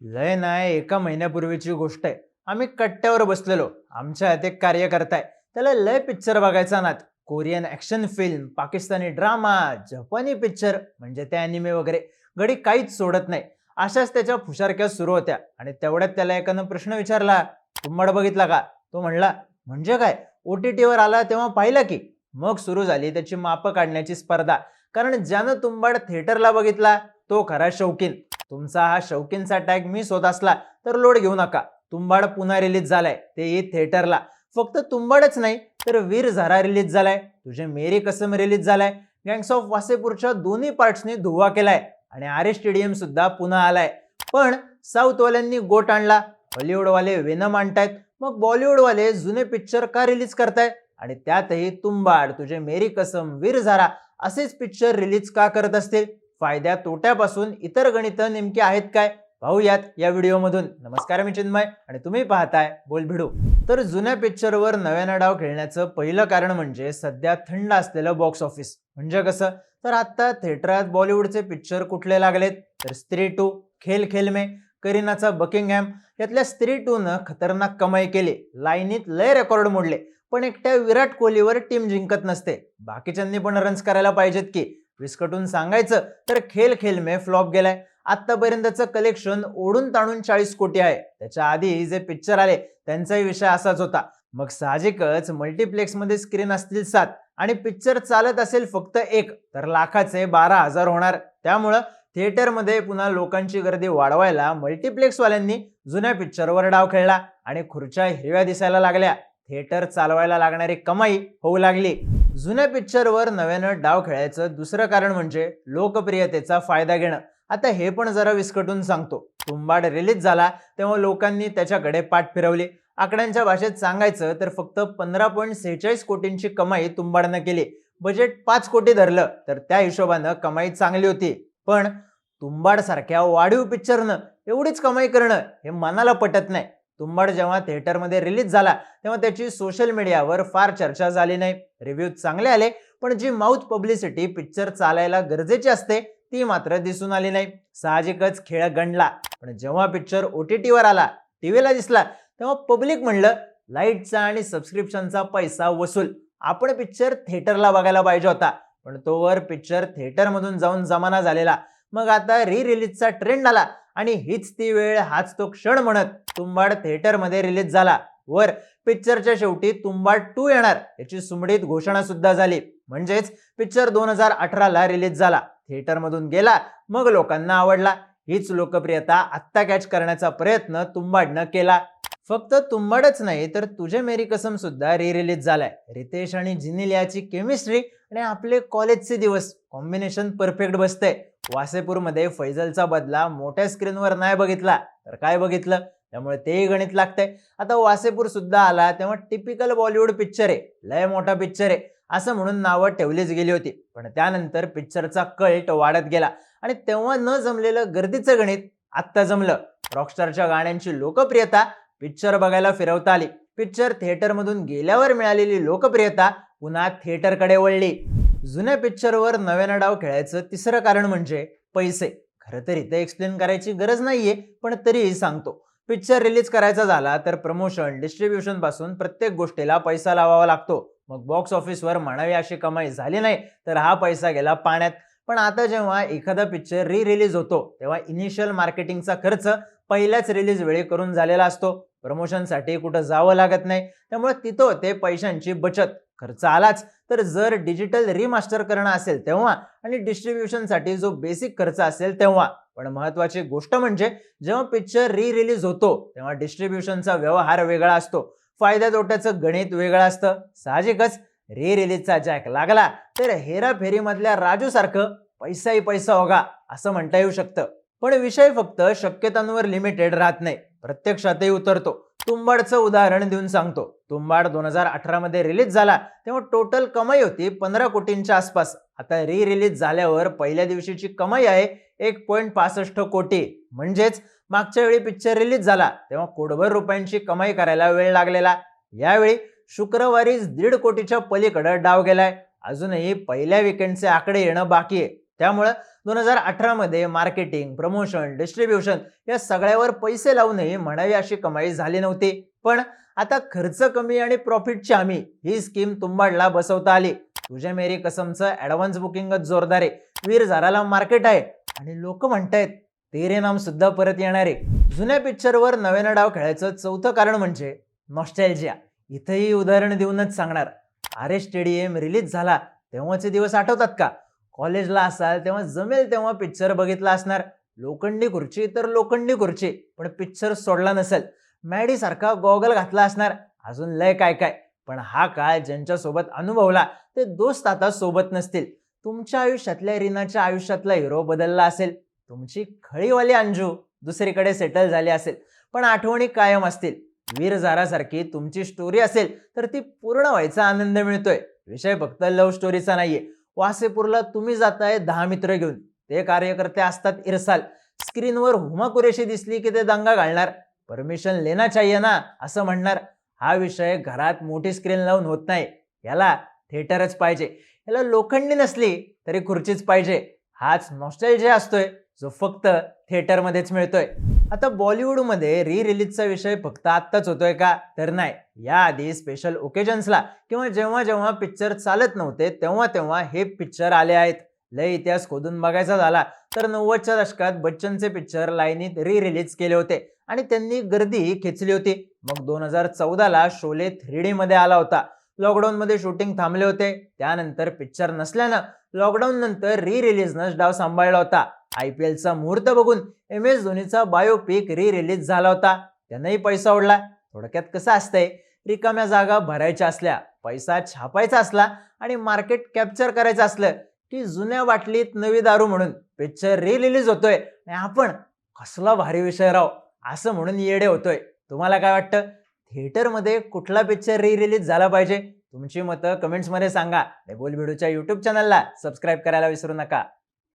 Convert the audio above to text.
लय नाही एका महिन्यापूर्वीची गोष्ट आहे. आम्ही कट्ट्यावर बसलेलो. आमच्या हात एक कार्यकर्ता आहे. त्याला लय पिक्चर बघायचा नात Korean action film Pakistani drama जपानी पिक्चर म्हणजे ते अॅनिमे वगैरे. गडी काहीच सोडत नाही. अशाच त्याच्या फुशारक्या सुरू होत्या. आणि तेवढ्यात त्याला एकानं प्रश्न विचारला तुंबाड बघितला का? तो म्हणला म्हणजे काय? ओ टी टीवर आला तेव्हा पाहिला की. मग सुरू झाली त्याची मापं काढण्याची स्पर्धा. कारण ज्यानं तुंबाड थिएटरला बघितला तो खरा शौकीन. तुमचा हा शौकीनचा टॅग मिस होत असला तर लोड घेऊ नका. तुंबाड पुन्हा रिलीज झालाय तेही थिएटरला फक्त तुंबाडच नाही तर वीर झारा रिलीज झालाय. तुझे मेरी कसम रिलीज झालाय. गँग्स ऑफ वासेपूरच्या दोन्ही पार्ट्सनी धुवा केलाय. आणि आरे स्टेडियम सुद्धा पुन्हा आलाय. पण साऊथवाल्यांनी गोट आणला. हॉलिवूडवाले वेनम आणतायत. मग बॉलिवूडवाले जुने पिक्चर का रिलीज करतायत? आणि त्यातही तुंबाड तुझे मेरी कसम वीर झारा असेच पिक्चर रिलीज का करत असतील? फायद्या तोट्यापासून इतर गणितं नेमकी आहेत काय? पाहूयात या व्हिडिओमधून. नमस्कार मी चिन्मय आणि तुम्ही पाहताय बोल भिडू तर जुन्या पिक्चरवर नव्यानं डाव खेळण्याचं पहिलं कारण म्हणजे सध्या थंड असलेलं बॉक्स ऑफिस म्हणजे कसं? तर आता थिएटरात बॉलिवूडचे पिक्चर कुठले लागलेत? तर स्त्री टू खेल खेल में करीनाचा बकिंगहॅम यातल्या स्त्री टूनं खतरनाक कमाई केली. लाईनीत लय रेकॉर्ड मोडले. पण एकट्या विराट कोहलीवर टीम जिंकत नसते. बाकीच्यांनी पण रन्स करायला पाहिजेत की. विस्कटून सांगायचं तर खेल खेल में फ्लॉप गेलाय. आतापर्यंतचं कलेक्शन ओढून ताणून चाळीस कोटी आहे. त्याच्या आधी जे पिक्चर आले त्यांचाही विषय असाच होता. मग साहजिकच मल्टिप्लेक्समध्ये स्क्रीन असतील सात आणि पिक्चर चालत असेल फक्त एक तर लाखाचे बारा हजार होणार. त्यामुळं थिएटरमध्ये पुन्हा लोकांची गर्दी वाढवायला मल्टिप्लेक्सवाल्यांनी जुन्या पिक्चरवर डाव खेळला आणि खुर्च्या हिरव्या दिसायला लागल्या. थिएटर चालवायला लागणारी कमाई होऊ लागली. जुन्या पिक्चरवर नव्यानं डाव खेळायचं दुसरं कारण म्हणजे लोकप्रियतेचा फायदा घेणं. आता हे पण जरा विस्कटून सांगतो. तुंबाड रिलीज झाला तेव्हा लोकांनी त्याच्याकडे पाठ फिरवली. आकड्यांच्या भाषेत सांगायचं तर फक्त पंधरा पॉईंट सेहेचाळीस कोटींची कमाई तुंबाडनं केली. बजेट पाच कोटी धरलं तर त्या हिशोबानं कमाई चांगली होती. पण तुंबाडसारख्या वाढीव पिक्चरनं एवढीच कमाई करणं हे मनाला पटत नाही. तुंबड जेव्हा थिएटरमध्ये रिलीज झाला तेव्हा त्याची सोशल मीडियावर फार चर्चा झाली नाही. रिव्ह्यू चांगले आले पण जी माउथ पब्लिसिटी पिक्चर चालायला गरजेची असते ती मात्र दिसून आली नाही. साहजिकच खेळ गणला पण जेव्हा पिक्चर ओ टी टीवर आला टीव्हीला दिसला तेव्हा पब्लिक म्हणलं लाईटचा आणि सबस्क्रिप्शनचा पैसा वसूल. आपण पिक्चर थिएटरला बघायला पाहिजे होता पण तोवर पिक्चर थिएटरमधून जाऊन जमाना झालेला. मग आता री रिलीजचा ट्रेंड आला आणि हीच ती वेळ हाच तो क्षण म्हणत तुंबाड थिएटरमध्ये रिलीज झाला. वर पिक्चरच्या शेवटी तुंबाड टू येणार याची सुमडीत घोषणा सुद्धा झाली. म्हणजेच पिक्चर दोन हजार अठराला रिलीज झाला. थिएटरमधून गेला मग लोकांना आवडला. हीच लोकप्रियता आत्ता कॅच करण्याचा प्रयत्न तुंबाडनं केला. फक्त तुंबाडच नाही तर तुझे मेरी कसम सुद्धा री रिलीज झालाय. रितेश आणि जिनिलियाची केमिस्ट्री आणि आपले कॉलेजचे दिवस. Combination perfect बसतंय. वासेपूरमध्ये फैजलचा बदला मोठ्या स्क्रीनवर नाही बघितला. तर काय बघितलं? त्यामुळे तेही गणित लागतंय. आता वासेपूर सुद्धा आला तेव्हा टिपिकल बॉलिवूड पिक्चर आहे. लय मोठा पिक्चर आहे. असं म्हणून नावं ठेवलीच गेली होती. पण त्यानंतर पिक्चरचा कल्ट वाढत गेला. आणि तेव्हा न जमलेलं गर्दीचं गणित आत्ता जमलं. रॉकस्टारच्या गाण्यांची लोकप्रियता पिक्चर बघायला फिरवता आली. पिक्चर थिएटरमधून गेल्यावर मिळालेली लोकप्रियता पुन्हा थिएटरकडे वळली. जुन्या पिक्चरवर नव्यानं डाव खेळायचं तिसरं कारण म्हणजे पैसे. खरं तर इथं एक्सप्लेन करायची गरज नाहीये पण तरीही सांगतो. पिक्चर रिलीज करायचा झाला तर प्रमोशन डिस्ट्रीब्युशनपासून प्रत्येक गोष्टीला पैसा लावावा लागतो. मग बॉक्स ऑफिसवर म्हणावी अशी कमाई झाली नाही तर हा पैसा गेला पाण्यात. पण आता जेव्हा एखादा पिक्चर री रिलीज होतो तेव्हा इनिशियल मार्केटिंगचा खर्च पहिल्याच रिलीज वेळी करून झालेला असतो. प्रमोशनसाठी कुठं जावं लागत नाही. त्यामुळे तिथं ते पैशांची बचत खर्च आलाच तर जर डिजिटल रिमास्टर करणं असेल तेव्हा आणि डिस्ट्रीब्युशनसाठी जो बेसिक खर्च असेल तेव्हा. पण महत्वाची गोष्ट म्हणजे जेव्हा पिक्चर री रिलीज होतो तेव्हा डिस्ट्रीब्युशनचा व्यवहार वेगळा असतो. फायदा तोट्याचं गणित वेगळं असतं. साहजिकच री रिलीजचा जॅक लागला तर हेराफेरीमधल्या राजू सारखं पैसाही पैसा होगा असं म्हणता येऊ शकतं. पण विषय फक्त शक्यतांवर लिमिटेड राहत नाही. प्रत्यक्षातही उतरतो. तुंबाडचं उदाहरण देऊन सांगतो. तुंबाड दोन हजार अठरामध्ये रिलीज झाला. तेव्हा टोटल कमाई होती पंधरा कोटींच्या आसपास. आता री रिलीज झाल्यावर पहिल्या दिवशीची कमाई आहे एक पॉईंट पासष्ट कोटी. म्हणजेच मागच्या वेळी पिक्चर रिलीज झाला. तेव्हा कोडभर रुपयांची कमाई करायला वेळ लागलेला. यावेळी शुक्रवारीच दीड कोटीच्या पलीकडे डाव गेलाय. अजूनही पहिल्या विकेंडचे आकडे येणं बाकी आहे. त्यामुळं दोन हजार अठरामध्ये मार्केटिंग प्रमोशन डिस्ट्रीब्युशन या सगळ्यावर पैसे लावूनही म्हणावी अशी कमाई झाली नव्हती. पण आता खर्च कमी आणि प्रॉफिटची हमी ही स्कीम तुंबाडला बसवता आली. तुझ्या मेरी कसमचं ॲडव्हान्स बुकिंगच जोरदार आहे. वीर झाराला मार्केट आहे. आणि लोक म्हणतायत तेरे नाम सुद्धा परत येणार. आहे जुन्या पिक्चरवर नव्यानं डाव खेळायचं चौथं कारण म्हणजे नॉस्टॅल्जिया इथंही उदाहरण देऊनच सांगणार. आरे स्टेडियम रिलीज झाला. तेव्हाचे दिवस आठवतात का? कॉलेजला असाल तेव्हा जमेल तेव्हा पिक्चर बघितला असणार. लोखंडी खुर्ची तर लोखंडी खुर्ची पण पिक्चर सोडला नसेल. मॅडीसारखा गॉगल घातला असणार. अजून लय काय काय. पण हा काळ ज्यांच्यासोबत अनुभवला ते दोस्त आता सोबत नसतील. तुमच्या आयुष्यातल्या रीनाच्या आयुष्यातला हिरो बदलला असेल. तुमची खळीवाली अंजू दुसरीकडे सेटल झाली असेल. पण आठवणी कायम असतील. वीर झारासारखी तुमची स्टोरी असेल तर ती पूर्ण व्हायचा आनंद मिळतोय. विषय फक्त लव्ह स्टोरीचा नाहीये. वासेपूरला तुम्ही जाताय दहा मित्र घेऊन. ते कार्यकर्ते असतात इरसाल. स्क्रीनवर हुमा कुरेशी दिसली की ते दंगा घालणार. परमिशन लेना चाहिए ना असं म्हणणार. हा विषय घरात मोठी स्क्रीन लावून होत नाही. याला थिएटरच पाहिजे. याला लोखंडी नसली तरी खुर्चीच पाहिजे. हाच नॉस्टेल जे असतोय जो फक्त थिएटरमध्येच मिळतोय. आता बॉलिवूडमध्ये री रिलीजचा विषय फक्त आत्ताच होतोय का? तर नाही. याआधी स्पेशल ओकेजन्सला किंवा जेव्हा जेव्हा पिक्चर चालत नव्हते तेव्हा तेव्हा हे पिक्चर आले आहेत. लय इतिहास खोदून बघायचा झाला. तर नव्वदच्या दशकात बच्चनचे पिक्चर लाईनीत री रिलीज केले होते आणि त्यांनी गर्दी खेचली होती. मग दोन हजार चौदाला शोले थ्री डी मध्ये आला होता. लॉकडाऊनमध्ये शूटिंग थांबले होते. त्यानंतर पिक्चर नसल्यानं लॉकडाऊन नंतर री रिलीजनं डाव सांभाळला होता. आय पी एलचा मुहूर्त बघून एम एस धोनीचा बायोपिक री रिलीज झाला होता. त्यानंही पैसा ओढला. थोडक्यात कसं असतंय? रिकाम्या जागा भरायच्या असल्या पैसा छापायचा असला आणि मार्केट कॅप्चर करायचं असलं की जुन्या बाटलीत नवी दारू म्हणून पिक्चर री रिलीज होतोय आणि आपण कसला भारी विषय राव असं म्हणून येडे होतोय. तुम्हाला काय वाटतं? थिएटरमध्ये कुठला पिक्चर री रिलीज झाला पाहिजे? तुमची मतं कमेंट्समध्ये सांगा. बोल व्हिडिओच्या यूट्यूब चॅनलला सबस्क्राईब करायला विसरू नका.